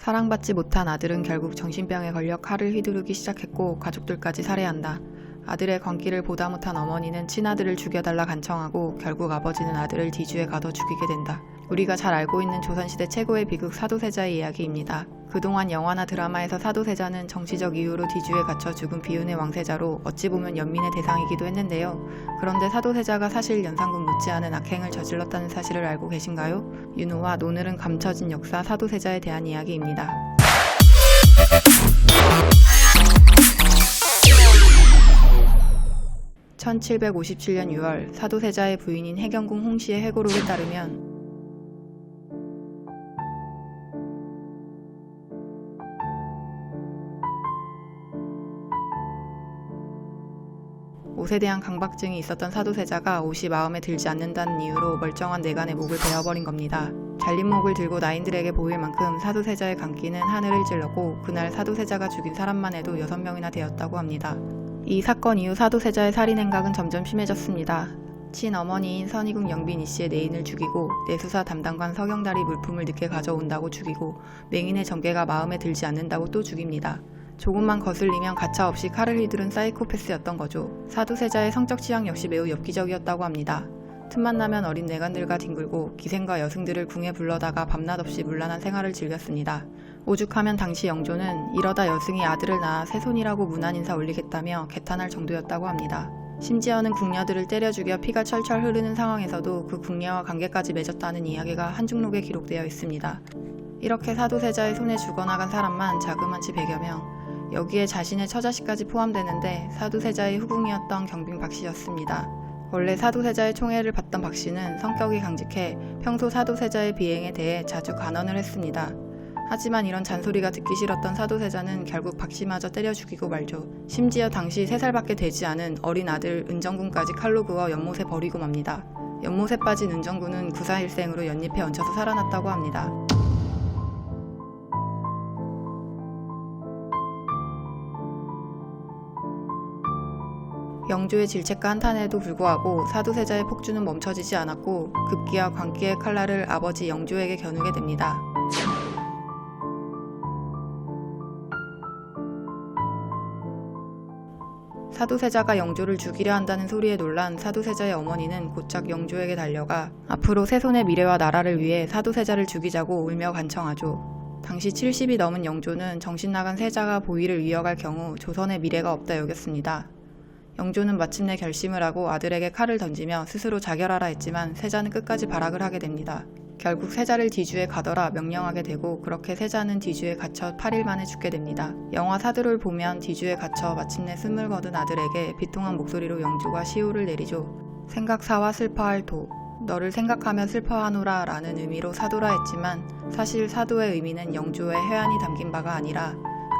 사랑받지 못한 아들은 결국 정신병에 걸려 칼을 휘두르기 시작했고 가족들까지 살해한다. 아들의 광기를 보다 못한 어머니는 친아들을 죽여달라 간청하고 결국 아버지는 아들을 뒤주에 가둬 죽이게 된다. 우리가 잘 알고 있는 조선시대 최고의 비극 사도세자의 이야기입니다. 그동안 영화나 드라마에서 사도세자는 정치적 이유로 뒤주에 갇혀 죽은 비운의 왕세자로 어찌 보면 연민의 대상이기도 했는데요. 그런데 사도세자가 사실 연산군 못지않은 악행을 저질렀다는 사실을 알고 계신가요? 윤호와 노늘은 감춰진 역사 사도세자에 대한 이야기입니다. 1757년 6월 사도세자의 부인인 해경궁 홍씨의 해고록에 따르면 옷에 대한 강박증이 있었던 사도세자가 옷이 마음에 들지 않는다는 이유로 멀쩡한 내간의 목을 베어버린 겁니다. 잘린 목을 들고 나인들에게 보일 만큼 사도세자의 강기는 하늘을 찔렀고 그날 사도세자가 죽인 사람만 해도 6명이나 되었다고 합니다. 이 사건 이후 사도세자의 살인 행각은 점점 심해졌습니다. 친어머니인 선희궁 영빈 이씨의 내인을 죽이고 내수사 담당관 서경달이 물품을 늦게 가져온다고 죽이고 맹인의 정계가 마음에 들지 않는다고 또 죽입니다. 조금만 거슬리면 가차없이 칼을 휘두른 사이코패스였던 거죠. 사도세자의 성적 취향 역시 매우 엽기적이었다고 합니다. 틈만 나면 어린 내간들과 뒹굴고 기생과 여승들을 궁에 불러다가 밤낮 없이 문란한 생활을 즐겼습니다. 오죽하면 당시 영조는 이러다 여승이 아들을 낳아 새손이라고 문안 인사 올리겠다며 개탄할 정도였다고 합니다. 심지어는 궁녀들을 때려 죽여 피가 철철 흐르는 상황에서도 그 궁녀와 관계까지 맺었다는 이야기가 한중록에 기록되어 있습니다. 이렇게 사도세자의 손에 죽어나간 사람만 자그마치 100여 명, 여기에 자신의 처자식까지 포함되는데 사도세자의 후궁이었던 경빈 박씨였습니다. 원래 사도세자의 총애를 받던 박씨는 성격이 강직해 평소 사도세자의 비행에 대해 자주 간언을 했습니다. 하지만 이런 잔소리가 듣기 싫었던 사도세자는 결국 박씨마저 때려 죽이고 말죠. 심지어 당시 3살밖에 되지 않은 어린 아들 은정군까지 칼로 그어 연못에 버리고 맙니다. 연못에 빠진 은정군은 구사일생으로 연잎에 얹혀서 살아났다고 합니다. 영조의 질책과 한탄에도 불구하고 사도세자의 폭주는 멈춰지지 않았고 급기야 광기의 칼날을 아버지 영조에게 겨누게 됩니다. 사도세자가 영조를 죽이려 한다는 소리에 놀란 사도세자의 어머니는 곧장 영조에게 달려가 앞으로 세손의 미래와 나라를 위해 사도세자를 죽이자고 울며 간청하죠. 당시 70이 넘은 영조는 정신 나간 세자가 보위를 이어갈 경우 조선의 미래가 없다 여겼습니다. 영조는 마침내 결심을 하고 아들에게 칼을 던지며 스스로 자결하라 했지만 세자는 끝까지 발악을 하게 됩니다. 결국 세자를 뒤주에 가더라 명령하게 되고 그렇게 세자는 뒤주에 갇혀 8일 만에 죽게 됩니다. 영화 사두를 보면 뒤주에 갇혀 마침내 숨을 거둔 아들에게 비통한 목소리로 영조가 시호를 내리죠. 생각사와 슬퍼할 도 너를 생각하며 슬퍼하노라 라는 의미로 사도라 했지만 사실 사도의 의미는 영조의 회한이 담긴 바가 아니라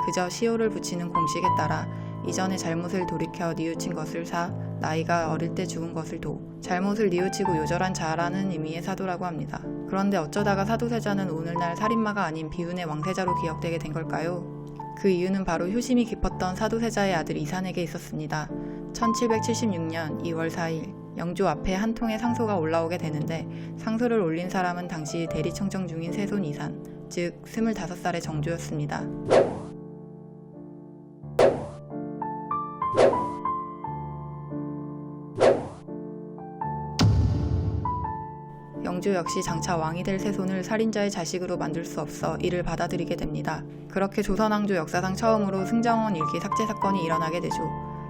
그저 시호를 붙이는 공식에 따라 이전의 잘못을 돌이켜 뉘우친 것을 사 나이가 어릴 때 죽은 것을 도 잘못을 뉘우치고 요절한 자라는 의미의 사도라고 합니다. 그런데 어쩌다가 사도세자는 오늘날 살인마가 아닌 비운의 왕세자로 기억되게 된 걸까요? 그 이유는 바로 효심이 깊었던 사도세자의 아들 이산에게 있었습니다. 1776년 2월 4일 영조 앞에 한 통의 상소가 올라오게 되는데 상소를 올린 사람은 당시 대리청정 중인 세손 이산, 즉 25살의 정조였습니다. 영조 역시 장차 왕이 될 세손을 살인자의 자식으로 만들 수 없어 이를 받아들이게 됩니다. 그렇게 조선왕조 역사상 처음으로 승정원 일기 삭제 사건이 일어나게 되죠.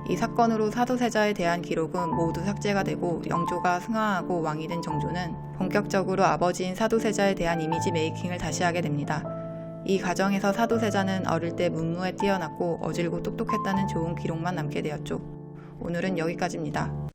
이 사건으로 사도세자에 대한 기록은 모두 삭제가 되고 영조가 승하하고 왕이 된 정조는 본격적으로 아버지인 사도세자에 대한 이미지 메이킹을 다시 하게 됩니다. 이 과정에서 사도세자는 어릴 때 문무에 뛰어났고 어질고 똑똑했다는 좋은 기록만 남게 되었죠. 오늘은 여기까지입니다.